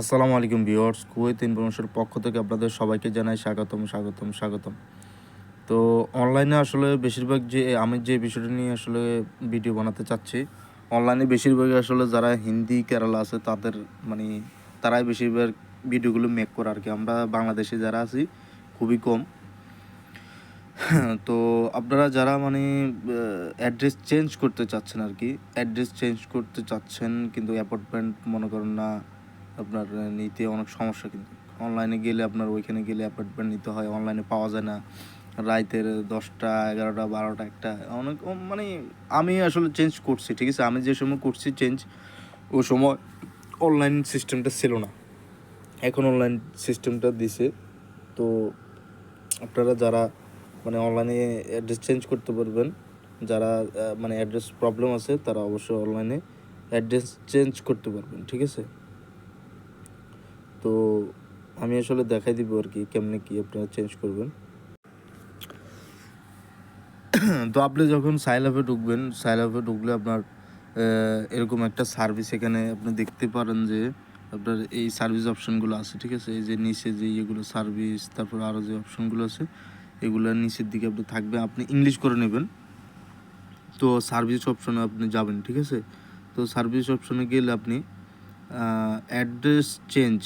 আসসালামু আলাইকুম viewers, Kuwait ইনফরমেশনের পক্ষ থেকে আপনাদের সবাইকে জানাই স্বাগতম স্বাগতম স্বাগতম। তো অনলাইনে আসলে বেশিরভাগ যে, আমি যে বিষয়টা নিয়ে আসলে ভিডিও বানাতে চাচ্ছি, অনলাইনে বেশিরভাগ আসলে যারা হিন্দি, কেরালা আছে, তাদের মানে তারাই বেশিরভাগ ভিডিওগুলো মেক করে আর কি। আমরা বাংলাদেশে যারা আছি, খুবই কম। তো আপনারা যারা মানে অ্যাড্রেস চেঞ্জ করতে চাচ্ছেন আর কি অ্যাড্রেস চেঞ্জ করতে চাচ্ছেন, কিন্তু অ্যাপার্টমেন্ট মনে করেন না আপনার নিতে অনেক সমস্যা কিন্তু। অনলাইনে গেলে আপনার, ওইখানে গেলে অ্যাপার্টমেন্ট নিতে হয়, অনলাইনে পাওয়া যায় না। রাইতের দশটা, এগারোটা, বারোটা, একটা, অনেক মানে আমি আসলে চেঞ্জ করছি, ঠিক আছে? আমি যে সময় করছি চেঞ্জ ও সময় অনলাইন সিস্টেমটা ছিল না। এখন অনলাইন সিস্টেমটা দিছে। তো আপনারা যারা মানে অনলাইনে অ্যাড্রেস চেঞ্জ করতে পারবেন, যারা মানে অ্যাড্রেস প্রবলেম আছে, তারা অবশ্যই অনলাইনে অ্যাড্রেস চেঞ্জ করতে পারবেন, ঠিক আছে? তো আমি আসলে দেখাই দিব আর কি, কেমনে কি আপনারা চেঞ্জ করবেন। তো আপনি যখন সাইল আপে ঢুকবেন সাইল আপে ঢুকলে আপনার এরকম একটা সার্ভিস এখানে আপনি দেখতে পারেন যে আপনার এই সার্ভিস অপশনগুলো আছে, ঠিক আছে? এই যে নিচে যে ইয়েগুলো সার্ভিস তারপর আরও যে অপশনগুলো আছে, এগুলো নিচের দিকে আপনি থাকবে, আপনি ইংলিশ করে নেবেন। তো সার্ভিস অপশনে আপনি যাবেন, ঠিক আছে? তো সার্ভিস অপশনে গেলে আপনি অ্যাড্রেস চেঞ্জ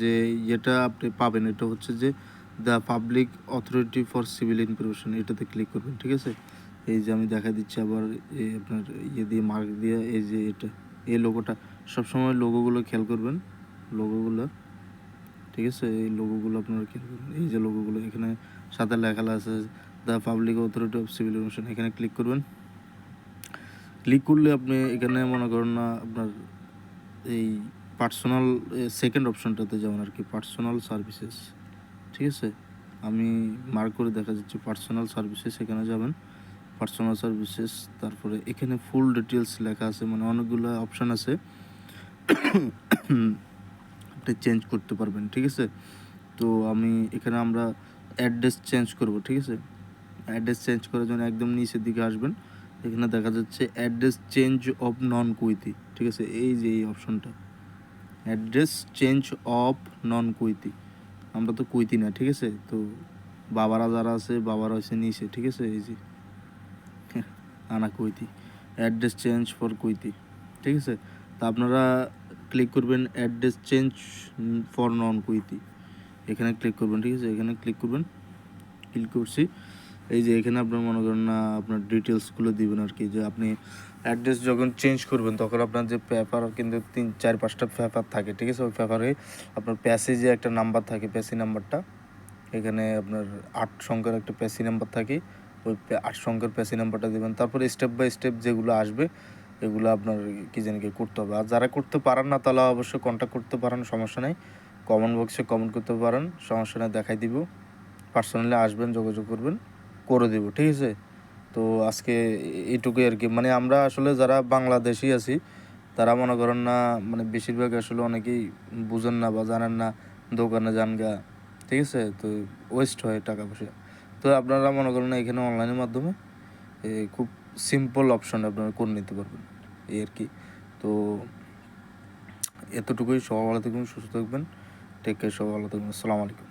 যে যেটা আপনি পাবেন, এটা হচ্ছে যে the public authority for civil information এটাতে ক্লিক করবেন, ঠিক আছে? এই যে আমি দেখা দিচ্ছি আবার এই আপনার ইয়ে দিয়ে মার্ক দিয়ে, এই যে এটা, এই লোগোটা সবসময় লোগোগুলো খেয়াল করবেন লোগোগুলো ঠিক আছে? এই লোগোগুলো আপনারা খেয়াল করবেন। এই যে লোগোগুলো এখানে সাথে লেখা আছে the public authority of civil information এখানে ক্লিক করবেন। ক্লিক করলে আপনি এখানে মনে করেন না আপনার এই পার্সোনাল সেকেন্ড অপশনটাতে যেমন আর কি পার্সোনাল সার্ভিসেস ঠিক আছে? আমি মার্ক করে দেখা যাচ্ছে পার্সোনাল সার্ভিসেস এখানে যাবেন। পার্সোনাল সার্ভিসেস তারপরে এখানে ফুল ডিটেলস লেখা আছে মানে অনেকগুলো অপশান আছে। আপনি চেঞ্জ করতে পারবেন, ঠিক আছে? তো আমি এখানে আমরা অ্যাড্রেস চেঞ্জ করব, ঠিক আছে? অ্যাড্রেস চেঞ্জ করার জন্য একদম নিচের দিকে আসবেন। এখানে দেখা যাচ্ছে address change of non Kuwaiti ঠিক আছে? এই যে এই অপশনটা address change of non Kuwaiti. আমরা তো কুইতি না, ঠিক আছে? তো বাবারা যারা আছে, বাবারা হচ্ছে নিচে, ঠিক আছে? এই যে, আনা Kuwaiti. Address change for Kuwaiti, ঠিক আছে? তা আপনারা ক্লিক করবেন address change for non Kuwaiti. এখানে ক্লিক করবেন, ঠিক আছে? এখানে ক্লিক করবেন। ক্লিক করছি। এই যে এখানে আপনার মনে করেন না আপনার ডিটেলসগুলো দিবেন আর কি, যে আপনি অ্যাড্রেস যখন চেঞ্জ করবেন, তখন আপনার যে পেপার কিন্তু তিন, চার, পাঁচটা পেপার থাকে, ঠিক আছে? ওই পেপারে আপনার প্যাসেজে একটা নাম্বার থাকে প্যাসি নাম্বারটা এখানে আপনার আট সংখ্যার একটা প্যাসি নাম্বার থাকে, ওই আট সংখ্যার প্যাসি নাম্বারটা দেবেন। তারপরে স্টেপ বাই স্টেপ যেগুলো আসবে, এগুলো আপনার কী জানি কি করতে হবে। আর যারা করতে পারেন না তাহলে অবশ্যই কন্ট্যাক্ট করতে পারেন, সমস্যা নেই। কমেন্ট বক্সে কমেন্ট করতে পারেন, সমস্যা নেই, দেখাই দিব। পার্সোনালি আসবেন, যোগাযোগ করবেন। করে দেব, ঠিক আছে? তো আজকে এইটুকুই আর কি মানে আমরা আসলে যারা বাংলাদেশি আছি, তারা মনে করেন না মানে বেশিরভাগ আসলে অনেকেই বুঝেন না বা জানেন না, দোকানে যান গা, ঠিক আছে? তো ওয়েস্ট হয় টাকা পয়সা। তো আপনারা মনে করেন না, এখানে অনলাইনের মাধ্যমে খুব সিম্পল অপশন আপনারা করে নিতে পারবেন, এই আর কি তো এতটুকুই, সবাই ভালো থাকবেন, সুস্থ থাকবেন। টেক কেয়ার সবাই ভালো থাকবেন। আসসালামু আলাইকুম।